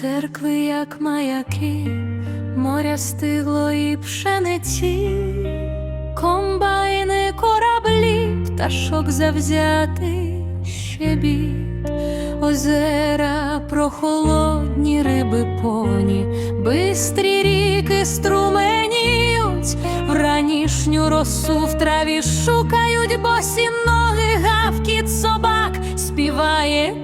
церкви, як маяки, моря стигло і пшениці, комбайни, кораблі, пташок завзятий щебіт, озера прохолодні риби повні, бистрі ріки струменіють, вранішню росу в траві шукають босі ноги, гавкіт собак співає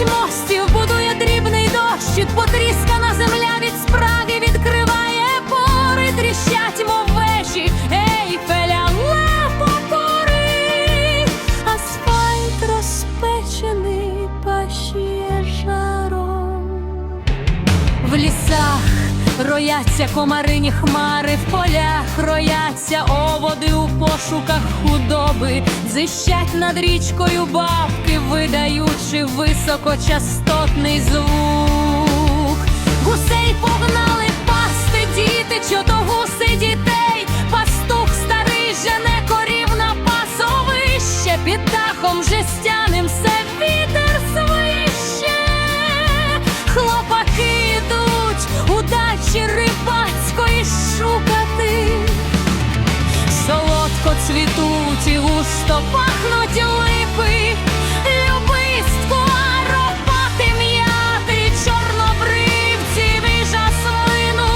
п'ять мостів будує дрібний дощик, потріскана земля від спраги відкриває пори, тріщать, мов вежі, ейфеля лепопори, асфальт розпечений пащіє жаром. В лісах рояться комарині хмари, в полях рояться пошуках худоби, зищать над річкою бабки, видаючи високочастотний звук. Гусей погнали пасти діти, чото гуси дітей, пастух старий жене корів на пасовище, під дахом жестяним все вітер свище. Хлопаки йдуть удачі густо пахнуть липи, любистку, аромати м'яти, чорнобривців і жасмину.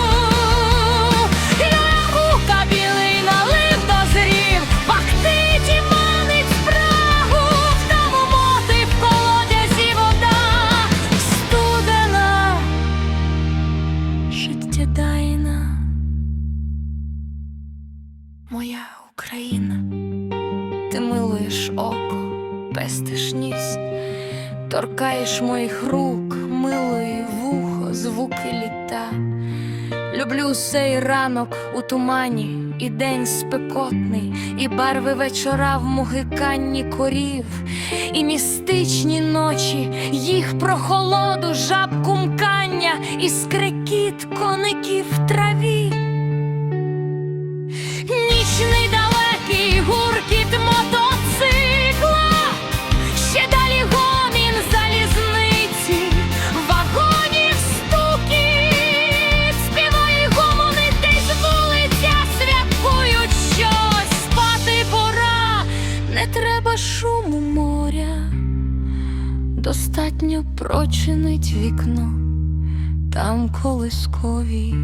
Ягука білий налив дозрів, пахтить і манить моти в колодязі вода. Студена, життєдайна. Моя Україна, ти милуєш око, пестиш ніс, торкаєш моїх рук, милої вухо, звуки літа. Люблю сей ранок у тумані, і день спекотний, і барви вечора в мугиканні корів, і містичні ночі, їх прохолоду, жаб кумкання, і скрекіт коників в траві. Достатньо прочинить вікно, там колискові